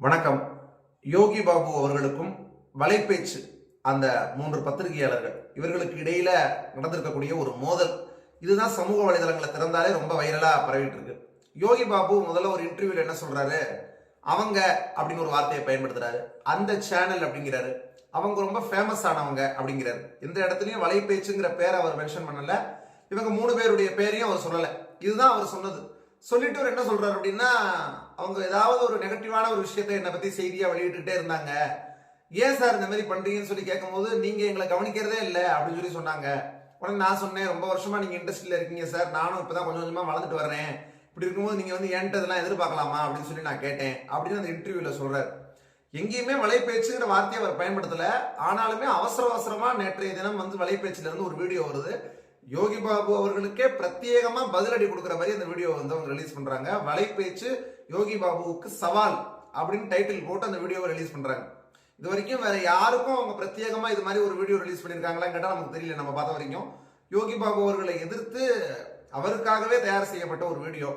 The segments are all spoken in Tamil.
வணக்கம். யோகி பாபு அவர்களுக்கும் வலைப்பேச்சு அந்த மூன்று பத்திரிகையாளர்கள். இவர்களுக்கு இடையில நடந்திருக்கக்கூடிய ஒரு மோதல். இதுதான் சமூக வலைதளங்களை திறந்தாலே ரொம்ப வைரலா பரவிட்டு இருக்கு. யோகி பாபு முதல்ல ஒரு இன்டர்வியூல என்ன சொல்றாரு? அவங்க அப்படின்னு ஒரு வார்த்தையை பயன்படுத்துறாரு. அந்த சேனல் அப்படிங்கிறாரு. அவங்க ரொம்ப ஃபேமஸ் ஆனவங்க அப்படிங்கிறாரு. எந்த இடத்துலையும் வலைப்பேச்சுங்கிற பேரை அவர் மென்ஷன் பண்ணல. இவங்க மூணு பேருடைய பேரையும் அவர் சொல்லலை. இதுதான் அவர் சொன்னது. சொல்லிட்டு அவர் என்ன சொல்றாரு அப்படின்னா அவங்க ஏதாவது ஒரு நெகட்டிவான ஒரு விஷயத்தை என்னை பத்தி செய்தியா வெளியிட்டுட்டே இருந்தாங்க. ஏன் சார் இந்த மாதிரி பண்றீங்கன்னு சொல்லி கேட்கும்போது நீங்க எங்களை கவனிக்கிறதே இல்லை அப்படின்னு சொல்லி சொன்னாங்க. உடனே நான் சொன்னேன் ரொம்ப வருஷமா நீங்க இண்டஸ்ட்ரியில இருக்கீங்க சார். நானும் இப்பதான் கொஞ்சம் கொஞ்சமா வளர்ந்துட்டு வர்றேன். இப்படி இருக்கும்போது நீங்க வந்து என்கிட்ட இதெல்லாம் எதிர்பார்க்கலாமா? அப்படின்னு சொல்லி நான் கேட்டேன். அப்படின்னு அந்த இன்டர்வியூல சொல்றாரு. எங்கேயுமே வலைப்பேச்சுங்கிற வார்த்தையை அவர் பயன்படுத்தல. ஆனாலுமே அவசர அவசரமா நேற்றைய தினம் வந்து வலைபேச்சுல இருந்து ஒரு வீடியோ வருது. யோகி பாபு அவர்களுக்கே பிரத்யேகமா பதிலடி கொடுக்குற மாதிரி அந்த வீடியோ வந்து அவங்க ரிலீஸ் பண்றாங்க. வலைப்பேச்சு யோகி பாபுவுக்கு சவால் அப்படின்னு டைட்டில் போட்டு அந்த வீடியோவை ரிலீஸ் பண்றாங்க. இது வரைக்கும் வேற யாருக்கும் அவங்க பிரத்யேகமா இது மாதிரி ஒரு வீடியோ ரிலீஸ் பண்ணியிருக்காங்களான்னு கேட்டால் நமக்கு தெரியல. நம்ம பார்த்த வரைக்கும் யோகி பாபு அவர்களை எதிர்த்து அவருக்காகவே தயார் செய்யப்பட்ட ஒரு வீடியோ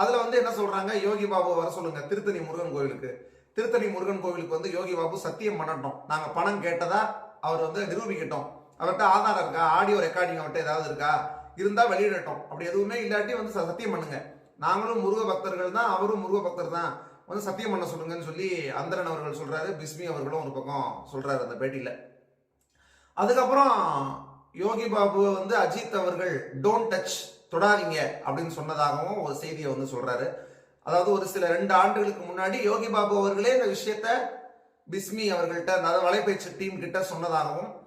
அதுல வந்து என்ன சொல்றாங்க? யோகி பாபு வர சொல்லுங்க. திருத்தணி முருகன் கோவிலுக்கு திருத்தணி முருகன் கோவிலுக்கு வந்து யோகி பாபு சத்தியம் பண்ணட்டும். நாங்க பணம் கேட்டதா அவர் வந்து நிரூபிக்கட்டும். அவர்கிட்ட ஆதாரம் இருக்கா? ஆடியோ ரெக்கார்டிங் அவர்கிட்ட ஏதாவது இருக்கா? இருந்தால் வெளியிடட்டும். அப்படி எதுவுமே இல்லாட்டி வந்து ச- சத்தியம் பண்ணுங்க. நாங்களும் முருக பக்தர்கள் தான் அவரும் முருக பக்தர் தான். வந்து சத்தியம் பண்ண சொல்லுங்கன்னு சொல்லி அந்தரன் அவர்கள் சொல்றாரு பிஸ்மி அவர்களும் ஒரு பக்கம் சொல்றாரு அந்த பேட்டியில். அதுக்கப்புறம் யோகி பாபு வந்து அஜித் அவர்கள் டோன்ட் டச் தொடாதீங்க அப்படின்னு சொன்னதாகவும் ஒரு செய்தியை வந்து சொல்றாரு. அதாவது ஒரு சில ரெண்டு ஆண்டுகளுக்கு முன்னாடி யோகி பாபு அவர்களே இந்த விஷயத்த பிஸ்மி அவர்கள்ட்ட அதாவது வலைப்பயிற்சி டீம் கிட்ட சொன்னதாகவும்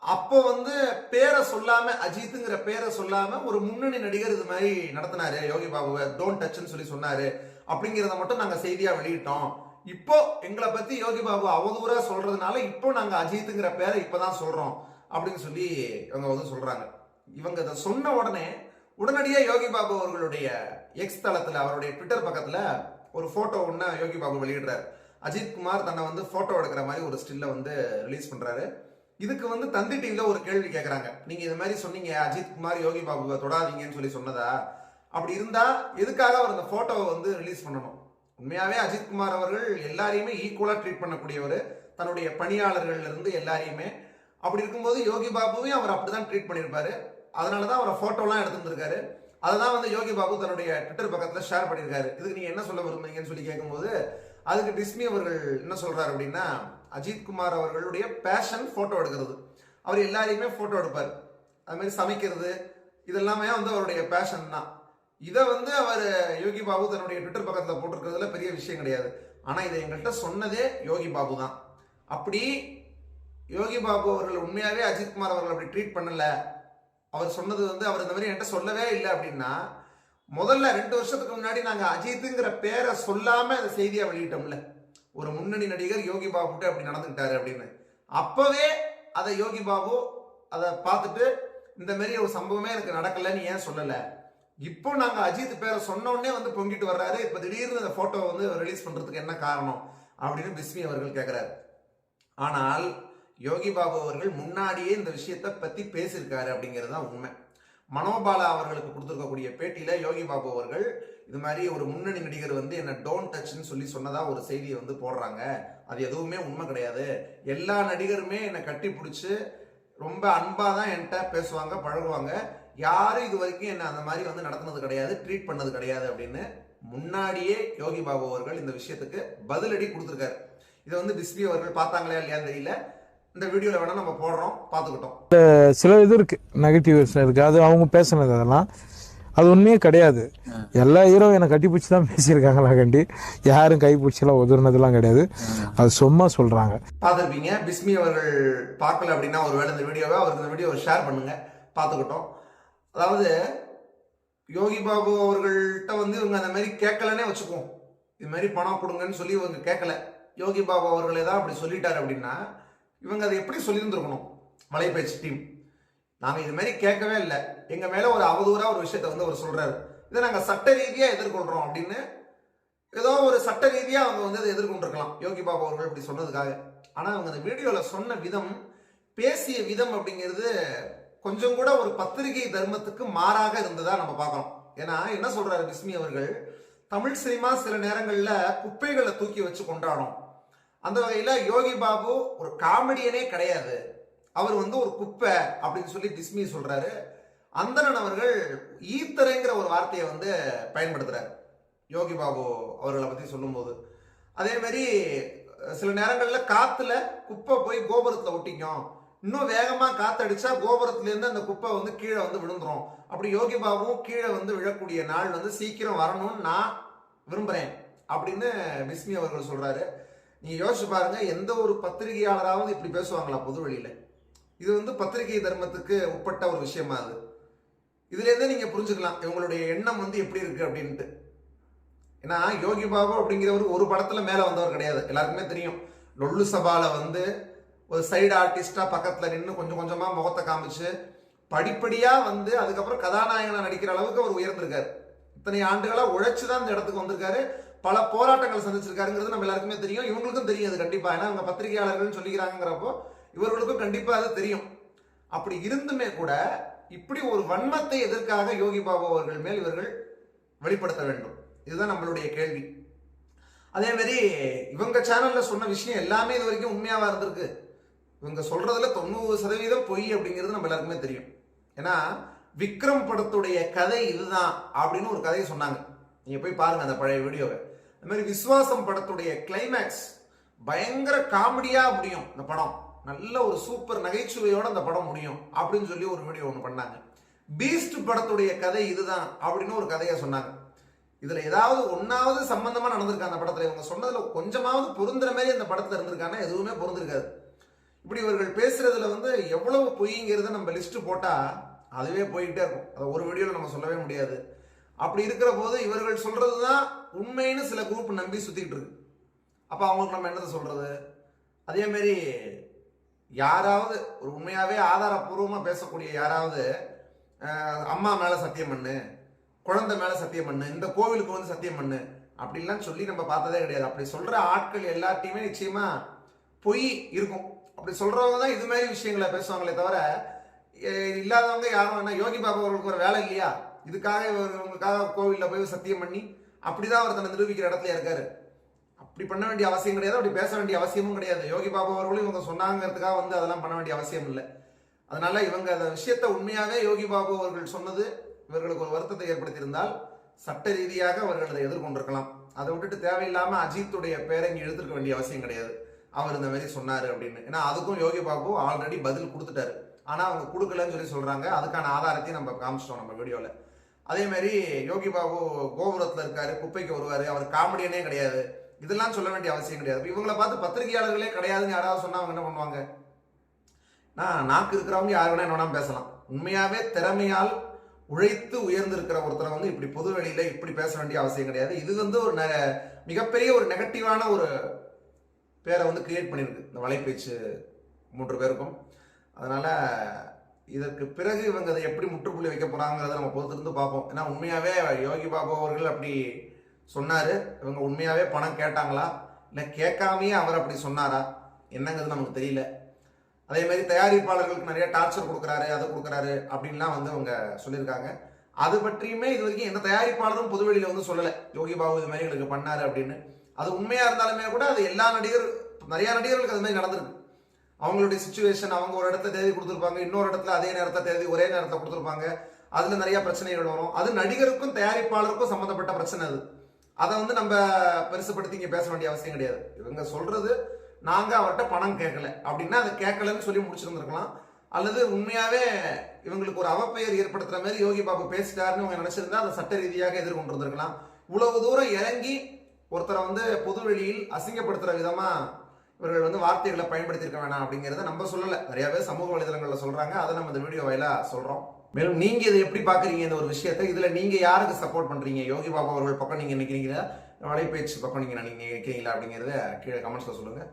அப்போ வந்து பேரை சொல்லாம அஜித்துங்கிற பேரை சொல்லாம ஒரு முன்னணி நடிகர் இது மாதிரி நடத்தினாரு. யோகி பாபுவை டோன்ட் டச்னு சொல்லி சொன்னாரு. அப்படிங்கிறத மட்டும் நாங்க செய்தியா வெளியிட்டோம். இப்போ எங்களை பத்தி யோகி பாபு அவதூறா சொல்றதுனால இப்போ நாங்க அஜித்துங்கிற பேரை இப்பதான் சொல்றோம். அப்படின்னு சொல்லி இவங்க வந்து சொல்றாங்க. இவங்க இதை சொன்ன உடனே உடனடியே யோகி பாபு அவர்களுடைய எக்ஸ் தளத்துல அவருடைய ட்விட்டர் பக்கத்துல ஒரு போட்டோ ஒன்று யோகி பாபு வெளியிடுறாரு. அஜித் குமார் தன்னை வந்து போட்டோ எடுக்கிற மாதிரி ஒரு ஸ்டில்ல வந்து ரிலீஸ் பண்றாரு. இதுக்கு வந்து தந்தி டிவில ஒரு கேள்வி கேட்குறாங்க நீங்க இது மாதிரி சொன்னீங்க அஜித் குமார் யோகி பாபுவை தொடாதீங்கன்னு சொல்லி சொன்னதா? அப்படி இருந்தா எதுக்காக அவர் அந்த போட்டோவை வந்து ரிலீஸ் பண்ணணும்? உண்மையாவே அஜித் குமார் அவர்கள் எல்லாரையுமே ஈக்குவலா ட்ரீட் பண்ணக்கூடியவர். தன்னுடைய பணியாளர்கள்லேருந்து எல்லாரையுமே. அப்படி இருக்கும்போது யோகி பாபுவையும் அவர் அப்படிதான் ட்ரீட் பண்ணியிருப்பாரு. அதனாலதான் அவரை ஃபோட்டோலாம் எடுத்திருந்திருக்காரு. அதை தான் வந்து யோகி பாபு தன்னுடைய ட்விட்டர் பக்கத்தில் ஷேர் பண்ணியிருக்காரு. இதுக்கு நீங்கள் என்ன சொல்ல விரும்புறீங்கன்னு சொல்லி கேட்கும்போது அதுக்கு டிஸ்மி அவர்கள் என்ன சொல்றாரு அப்படின்னா அஜித் குமார் அவர்களுடைய பேஷன் போட்டோ எடுக்கிறது. அவர் எல்லாரையுமே போட்டோ எடுப்பார். அது மாதிரி சமைக்கிறது இதெல்லாமே வந்து அவருடைய பேஷன் தான். இதை வந்து அவர் யோகி பாபு தன்னுடைய ட்விட்டர் பக்கத்தில் போட்டிருக்கிறதுல பெரிய விஷயம் கிடையாது. ஆனால் இதை எங்கள்கிட்ட சொன்னதே யோகி பாபு தான். அப்படி யோகி பாபு அவர்கள் உண்மையாகவே அஜித் குமார் அவர்கள் அப்படி ட்ரீட் பண்ணலை. அவர் சொன்னது வந்து அவர் இந்த மாதிரி என்கிட்ட சொல்லவே இல்லை அப்படின்னா முதல்ல ரெண்டு வருஷத்துக்கு முன்னாடி நாங்க அஜித்துங்கிற பேரை சொல்லாம அந்த செய்தியை வெளியிட்டோம்ல. ஒரு முன்னணி நடிகர் யோகி பாபுட்டு அப்படி நடந்துக்கிட்டாரு அப்படின்னு. அப்பவே அதை யோகி பாபு அதை பார்த்துட்டு இந்த மாரி ஒரு சம்பவமே எனக்கு நடக்கலைன்னு ஏன் சொல்லல? இப்போ நாங்க அஜித் பேரை சொன்னோடனே வந்து பொங்கிட்டு வர்றாரு. இப்ப திடீர்னு இந்த போட்டோ வந்து ரிலீஸ் பண்றதுக்கு என்ன காரணம் அப்படின்னு பிஸ்மி அவர்கள் கேட்குறாரு ஆனால் யோகி பாபு அவர்கள் முன்னாடியே இந்த விஷயத்தை பத்தி பேசியிருக்காரு அப்படிங்கிறது தான் உண்மை. மனோபாலா அவர்களுக்கு கொடுத்துருக்கக்கூடிய பேட்டியில யோகி பாபு அவர்கள் இது மாதிரி ஒரு முன்னணி நடிகர் வந்து என்ன டோன்ட் டச்னு சொல்லி சொன்னதா ஒரு செய்தியை வந்து போடுறாங்க. அது எதுவுமே உண்மை கிடையாது. எல்லா நடிகருமே என்னை கட்டி பிடிச்சி ரொம்ப அன்பாக தான் என்கிட்ட பேசுவாங்க பழகுவாங்க. யாரும் இது வரைக்கும் என்ன அந்த மாதிரி வந்து நடத்துனது கிடையாது ட்ரீட் பண்ணது கிடையாது அப்படின்னு முன்னாடியே யோகி பாபு அவர்கள் இந்த விஷயத்துக்கு பதிலடி கொடுத்துருக்காரு. இதை வந்து டிஸ்பி அவர்கள் பார்த்தாங்களா இல்லையான்னு தெரியல. இந்த வீடியோல வேணா நம்ம போடுறோம் பார்த்துக்கிட்டோம். சில இது இருக்கு நெகட்டிவ்ஸ் இருக்கு அது அவங்க பேசுனது அதெல்லாம். அது உண்மையே கிடையாது. எல்லா ஹீரோ என்னை கட்டி பிடிச்சி தான் பேசியிருக்காங்களா கண்டி? யாரும் கை பிடிச்சலாம் உதறினதெல்லாம் கிடையாது. அது சும்மா சொல்றாங்க. பார்த்துருப்பீங்க. பிஸ்மி அவர்கள் பார்க்கல அப்படின்னா ஒருவேளை இந்த வீடியோவை அவருக்கு இந்த வீடியோவை ஷேர் பண்ணுங்க. பார்த்துக்கிட்டோம். அதாவது யோகி பாபு அவர்கள்ட்ட வந்து இவங்க அந்த மாதிரி கேட்கலன்னே வச்சுக்குவோம். இது மாதிரி பணம் கொடுங்கன்னு சொல்லி இவங்க கேட்கல. யோகி பாபு அவர்களே தான் அப்படி சொல்லிட்டாரு அப்படின்னா இவங்க அதை எப்படி சொல்லியிருந்திருக்கணும்? வலைபேச்சு டீம். நாங்கள் இது மாதிரி கேட்கவே இல்லை. எங்கள் மேலே ஒரு அவதூறாக ஒரு விஷயத்தை வந்து அவர் சொல்கிறாரு இதை நாங்கள் சட்ட ரீதியாக எதிர்கொள்கிறோம் அப்படின்னு ஏதோ ஒரு சட்ட ரீதியாக அவங்க வந்து அதை எதிர்கொண்டிருக்கலாம். யோகி பாபு அவர்கள் இப்படி சொன்னதுக்காக. ஆனால் அவங்க அந்த வீடியோவில் சொன்ன விதம் பேசிய விதம் அப்படிங்கிறது கொஞ்சம் கூட ஒரு பத்திரிகை தர்மத்துக்கு மாறாக இருந்ததா நம்ம பார்க்குறோம் ஏன்னா என்ன சொல்கிறாரு பிஸ்மி அவர்கள்? தமிழ் சினிமா சில நேரங்களில் குப்பைகளை தூக்கி வச்சு கொண்டாடும். அந்த வகையில் யோகி பாபு ஒரு காமெடியனே கிடையாது. அவர் வந்து ஒரு குப்பை அப்படின்னு சொல்லி டிஸ்மி சொல்கிறாரு அந்தணன் அவர்கள் ஈத்தரைங்கிற ஒரு வார்த்தையை வந்து பயன்படுத்துகிறார் யோகி பாபு அவர்களை பற்றி சொல்லும்போது. அதே மாதிரி சில நேரங்களில் காற்றுல குப்பை போய் கோபுரத்தில் ஒட்டிக்கும். இன்னும் வேகமாக காத்தடிச்சா கோபுரத்துலேருந்து அந்த குப்பை வந்து கீழே வந்து விழுந்துரும். அப்படி யோகி பாபுவும் கீழே வந்து விழக்கூடிய நாள் வந்து சீக்கிரம் வரணும்னு நான் விரும்புகிறேன் அப்படின்னு பிஸ்மி அவர்கள் சொல்கிறாரு நீங்க யோசிச்சு பாருங்க எந்த ஒரு பத்திரிகையாளராவது இப்படி பேசுவாங்களா பொது வழியில்? இது வந்து பத்திரிகை தர்மத்துக்கு உட்பட்ட ஒரு விஷயமா அது. இதுல இருந்தே நீங்க புரிஞ்சுக்கலாம் இவங்களுடைய எண்ணம் வந்து எப்படி இருக்கு அப்படின்ட்டு. ஏன்னா யோகி பாபு அப்படிங்கிறவர் ஒரு படத்துல மேல வந்தவர் கிடையாது. எல்லாருக்குமே தெரியும். லொல்லு சபால வந்து ஒரு சைடு ஆர்டிஸ்டா பக்கத்துல நின்று கொஞ்சம் கொஞ்சமா முகத்தை காமிச்சு படிப்படியா வந்து அதுக்கப்புறம் கதாநாயகனா நடிக்கிற அளவுக்கு அவர் உயர்ந்திருக்காரு. இத்தனை ஆண்டுகளா உழைச்சு தான் இந்த இடத்துக்கு வந்திருக்காரு. பல போராட்டங்கள் சந்திச்சிருக்காருங்கிறது நம்ம எல்லாருக்குமே தெரியும். இவங்களுக்கும் தெரியும் அது கண்டிப்பா. ஏன்னா அவங்க பத்திரிகையாளர்கள் சொல்லிக்கிறாங்கிறப்போ இவர்களுக்கும் கண்டிப்பா அது தெரியும். அப்படி இருந்துமே கூட இப்படி ஒரு வன்மத்தை எதற்காக யோகி பாபு அவர்கள் மேல் இவர்கள் வெளிப்படுத்த வேண்டும்? இதுதான் நம்மளுடைய கேள்வி. அதே மாதிரி இவங்க சேனல்ல சொன்ன விஷயம் எல்லாமே இது வரைக்கும் உண்மையாவா இருந்திருக்கு. இவங்க சொல்றதுல தொண்ணூறு சதவீதம் பொய் அப்படிங்கிறது நம்ம எல்லாருக்குமே தெரியும். ஏன்னா விக்ரம் படத்துடைய கதை இதுதான் அப்படின்னு ஒரு கதையை சொன்னாங்க. நீங்க போய் பாருங்க அந்த பழைய வீடியோவை. அது மாதிரி விஸ்வாசம் படத்துடைய கிளைமேக்ஸ் பயங்கர காமெடியா முடியும் இந்த படம். நல்ல ஒரு சூப்பர் நகைச்சுவையோட அந்த படம் முடியும் அப்படின்னு சொல்லி ஒரு வீடியோ ஒன்று பண்ணாங்க. பீஸ்ட் படத்துடைய கதை இதுதான் அப்படின்னு ஒரு கதையை சொன்னாங்க. இதுல ஏதாவது ஒன்னாவது சம்பந்தமா நடந்திருக்கா அந்த படத்துல? இவங்க சொன்னதுல கொஞ்சமாவது பொருந்துற மாதிரி அந்த படத்துல இருந்திருக்காங்கன்னா எதுவுமே பொருந்திருக்காது. இப்படி இவர்கள் பேசுறதுல வந்து எவ்வளவு பொய்ங்கிறத நம்ம லிஸ்ட் போட்டா அதுவே போயிட்டே இருக்கும். அதை ஒரு வீடியோல நம்ம சொல்லவே முடியாது. அப்படி இருக்கிற போது இவர்கள் சொல்றதுதான் உண்மைன்னு சில குரூப் நம்பி சுத்திட்டு இருக்கு. அப்ப அவங்களுக்கு நம்ம என்னதை சொல்றது? அதே மாதிரி யாராவது ஒரு உண்மையாவே ஆதாரப்பூர்வமா பேசக்கூடிய யாராவது அம்மா மேல சத்தியம் பண்ணு குழந்தை மேல சத்தியம் பண்ணு இந்த கோவிலுக்கு வந்து சத்தியம் பண்ணு அப்படிலாம் சொல்லி நம்ம பார்த்ததே கிடையாது. அப்படி சொல்ற ஆட்கள் எல்லாத்தையுமே நிச்சயமா பொய் இருக்கும். அப்படி சொல்றவங்க தான் இது மாதிரி விஷயங்களை பேசுவாங்களே தவிர இல்லாதவங்க யாரும் என்ன யோகி பாபா அவர்களுக்கு ஒரு வேலை இல்லையா? இதுக்காக இவர் கோவிலில் கோவில்ல போய் சத்தியம் பண்ணி அப்படிதான் அவர் தன்னை நிரூபிக்கிற இடத்துல இருக்காரு. அப்படி பண்ண வேண்டிய அவசியம் கிடையாது. அப்படி பேச வேண்டிய அவசியமும் கிடையாது. யோகி பாபா அவர்களும் இவங்க சொன்னாங்கிறதுக்காக வந்து அதெல்லாம் பண்ண வேண்டிய அவசியம் இல்லை. அதனால இவங்க அந்த விஷயத்தை உண்மையாகவே யோகி பாபு அவர்கள் சொன்னது இவர்களுக்கு ஒரு வருத்தத்தை ஏற்படுத்தியிருந்தால் சட்ட ரீதியாக அவர்கள் அதை எதிர்கொண்டிருக்கலாம். அதை விட்டுட்டு தேவையில்லாம அஜித்துடைய பேரை இங்கே எழுதிருக்க வேண்டிய அவசியம் கிடையாது. அவர் இந்த மாதிரி சொன்னாரு அப்படின்னு. ஏன்னா அதுக்கும் யோகி பாபு ஆல்ரெடி பதில் கொடுத்துட்டாரு. ஆனா அவங்க கொடுக்கலன்னு சொல்லி சொல்றாங்க. அதுக்கான ஆதாரத்தையும் நம்ம காமிச்சிட்டோம் நம்ம வீடியோல. அதே மாதிரி யோகி பாபு கோபுரத்தில் இருக்காரு குப்பைக்கு வருவார் அவர் காமெடியனே கிடையாது. இதெல்லாம் சொல்ல வேண்டிய அவசியம் கிடையாது. இவங்களை பார்த்து பத்திரிகையாளர்களே கிடையாதுன்னு யாராவது சொன்னால் அவங்க என்ன பண்ணுவாங்க? நான் நாக்கு இருக்கிறவங்க யார் வேணா என்ன பேசலாம். உண்மையாகவே திறமையால் உழைத்து உயர்ந்திருக்கிற ஒருத்தரை வந்து இப்படி பொது வெளியில் இப்படி பேச வேண்டிய அவசியம் கிடையாது. இது வந்து ஒரு நெ- மிகப்பெரிய ஒரு நெகட்டிவான ஒரு பேரை வந்து கிரியேட் பண்ணியிருக்கு இந்த வலைப்பேச்சு மூன்று பேருக்கும். அதனால் இதற்கு பிறகு இவங்க அதை எப்படி முற்றுப்புள்ளி வைக்க போறாங்கிறத நம்ம பொறுத்திருந்து பார்ப்போம். ஏன்னா உண்மையாகவே யோகி பாபு அவர்கள் அப்படி சொன்னார். இவங்க உண்மையாகவே பணம் கேட்டாங்களா? இல்லை கேட்காமயே அவர் அப்படி சொன்னாரா? என்னங்கிறது நமக்கு தெரியல. அதே மாதிரி தயாரிப்பாளர்களுக்கு நிறைய டார்ச்சர் கொடுக்குறாரு அதை கொடுக்குறாரு அப்படின்லாம் வந்து அவங்க சொல்லியிருக்காங்க. அது பற்றியுமே இது வரைக்கும் எந்த தயாரிப்பாளரும் பொதுவெளியில் வந்து சொல்லலை. யோகி பாபு இது மாதிரி எங்களுக்கு பண்ணார் அப்படின்னு. அது உண்மையாக இருந்தாலுமே கூட அது எல்லா நடிகர் நிறையா நடிகர்களுக்கு அது மாதிரி நடந்திருக்கு. அவங்களுடைய சுச்சுவேஷன் அவங்க ஒரு இடத்த தேதி கொடுத்துருப்பாங்க இன்னொரு இடத்துல அதே நேரத்தை தேதி ஒரே நேரத்தை கொடுத்துருப்பாங்க. அதுல நிறைய பிரச்சனைகள் வரும். அது நடிகருக்கும் தயாரிப்பாளருக்கும் சம்பந்தப்பட்ட பிரச்சனை அது. அதை வந்து நம்ம பெருசுப்படுத்தி இங்க பேச வேண்டிய அவசியம் கிடையாது. இவங்க சொல்றது நாங்க அவர்கிட்ட பணம் கேட்கல. அப்படின்னா அதை கேட்கலன்னு சொல்லி முடிச்சிருந்திருக்கலாம். அல்லது உண்மையாவே இவங்களுக்கு ஒரு அவப்பெயர் ஏற்படுத்துற மாதிரி யோகி பாபு பேசிட்டாருன்னு இவங்க நினைச்சிருந்தா அதை சட்ட ரீதியாக எதிர்கொண்டு இருந்திருக்கலாம். இவ்வளவு தூரம் இறங்கி ஒருத்தரை வந்து பொது வெளியில் அசிங்கப்படுத்துற விதமா இவர்கள் வந்து வார்த்தைகளை பயன்படுத்தியிருக்க வேணாம் அப்படிங்கிறத நம்ம சொல்லலை. நிறைய பேர் சமூக வலைதளங்களில் சொல்கிறாங்க அதை நம்ம இந்த வீடியோ வாயிலாக சொல்கிறோம் மேலும் நீங்கள் இதை எப்படி பார்க்குறீங்க இந்த ஒரு விஷயத்தை? இதில் நீங்கள் யாருக்கு சப்போர்ட் பண்ணுறீங்க யோகி பாபா அவர்கள் பக்கம் நீங்கள் நினைக்கிறீங்களா வலைபேச்சு பக்கம் நீங்கள் நீங்கள் நிக்கிறீங்களா அப்படிங்கிறத கீழே கமெண்ட்ஸில் சொல்லுங்கள்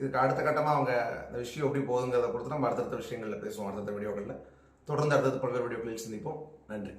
இதுக்கு அடுத்த கட்டமாக அவங்க இந்த விஷயம் எப்படி போகுதுங்கிறத பொறுத்து நம்ம அடுத்தடுத்த விஷயங்களில் பேசுவோம். அடுத்தடுத்த வீடியோக்களில். தொடர்ந்து அடுத்தடுத்த பல்வேறு வீடியோக்களில் சந்திப்போம். நன்றி.